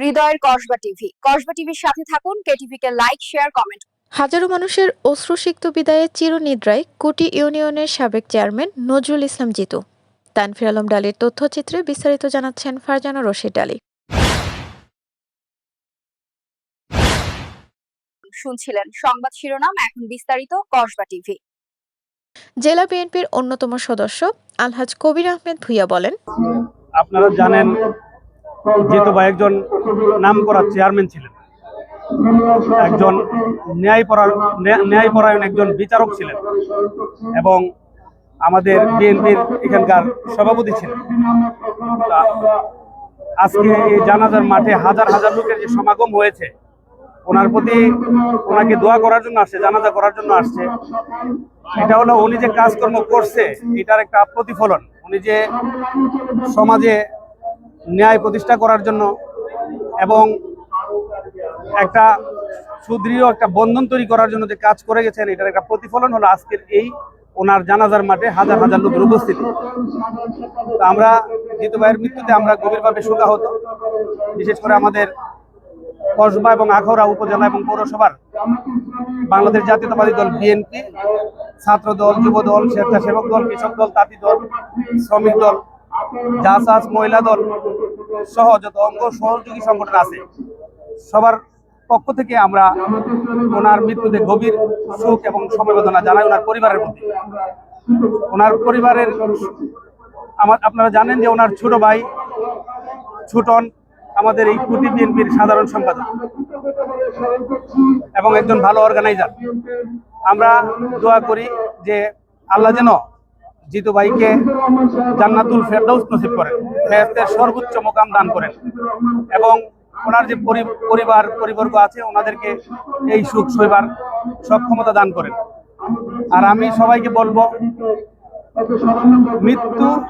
হৃদয়ের কসবা টিভি। কসবা টিভির সাথে থাকুন কেটিভি কে লাইক শেয়ার কমেন্ট। হাজারো মানুষের অশ্রুসিক্ত বিদায়ে চিরনিদ্রায় কুটি ইউনিয়নের সাবেক চেয়ারম্যান নজরুল ইসলাম জিতু। তানফির আলম ডালির তথ্যচিত্রে বিস্তারিত জানাচ্ছেন ফারজানা রশিদ ডালি। শুনছিলেন সংবাদ শিরোনাম এখন বিস্তারিত কসবা টিভি। জেলা বিএনপির অন্যতম সদস্য আলহাজ কবির আহমেদ ভুইয়া বলেন আপনারা জানেন জিতু ভাই একজন নাম করা চেয়ারম্যান ছিলেন। একজন ন্যায়পরায়ণ ন্যায়পরায়ণ একজন বিচারক ছিলেন এবং আমাদের বিএনপির এখানকার সভাপতি ছিলেন। আজকে এই জানাজার মাঠে হাজার হাজার লোকের যে সমাগম হয়েছে, ওনার প্রতি ওনাকে দোয়া করার জন্য আসছে, জানাজা করার জন্য আসছে। এটা হলো উনি যে কাজকর্ম করছে, এটার একটা প্রতিফলন। উনি যে সমাজে ন্যায় প্রতিষ্ঠা করার জন্য এবং একটা সুদৃঢ় একটা বন্ধন তৈরি করার জন্য যে কাজ করে গেছেন, এটার একটা প্রতিফলন হলো আজকের এই ওনার জানাজার মাঠে হাজার হাজার লোকের উপস্থিতি। আমরা জিতু ভাইয়ের মৃত্যুতে আমরা গভীরভাবে শোকাহত। বিশেষ করে আমাদের কসবা এবং আখাউড়া উপজেলা এবং পৌরসভার বাংলাদেশ জাতীয়তাবাদী দল, বিএনপি ছাত্র দল যুব দল স্বেচ্ছাসেবক দল, কৃষক দল, তাঁতি দল, শ্রমিক দল জাসাজ মহিলা দল সহ যত অঙ্গ সহযোগী সংগঠন আছে, সবার পক্ষ থেকে আমরা ওনার মৃত্যুতে গভীর শোক এবং সমবেদনা জানাই ওনার পরিবারের প্রতি। ওনার পরিবারের আমার, আপনারা জানেন যে ওনার ছোট ভাই ছুটন আমাদের এই কুটি বিএনপির সাধারণ সম্পাদক এবং একজন ভালো অর্গানাইজার আমরা দোয়া করি যে আল্লাহ যেন জিতু ভাইকে জান্নাতুল ফেরদৌস নসিব করেন। ফেরেশতের সর্বোচ্চ মোকাম দান করেন। এবং ওনার যে পরি- পরিবার, পরিবর্গ আছে, ওনাদেরকে এই সুখ সইবার সক্ষমতা দান করেন। আর আমি সবাইকে বলব, মৃত্যু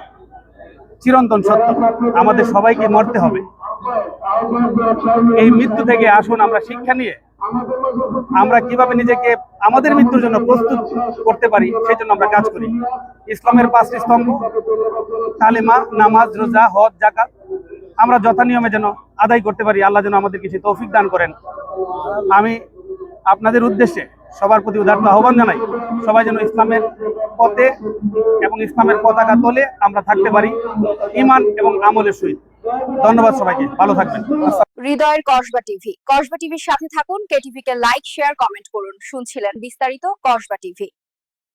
চিরন্তন সত্য। আমাদের সবাইকে মরতে হবে। এই মৃত্যু থেকে আসুন, আমরা শিক্ষা নিয়ে। আমরা কীভাবে নিজেকে, আমাদের মৃত্যুর জন্য প্রস্তুত করতে পারি সেই জন্য আমরা কাজ করি। ইসলামের পাঁচটি স্তম্ভ, তালিমা, নামাজ, রোজা, হজ জাকাত আমরা যথা নিয়মে যেন আদায় করতে পারি, আল্লাহ যেন আমাদের কিছু তৌফিক দান করেন। আমি আপনাদের উদ্দেশ্যে সবার প্রতি উদার্ত আহ্বান জানাই, সবাই যেন ইসলামের পথে এবং ইসলামের পতাকা তোলে আমরা থাকতে পারি ইমান এবং আমলের সহিত। ধন্যবাদ সবাইকে, ভালো থাকবেন। হৃদয়ের কসবা টিভি। কসবা টিভির সাথে থাকুন কেটিভি কে লাইক, শেয়ার, কমেন্ট করুন। শুনছিলেন বিস্তারিত কসবা টিভি।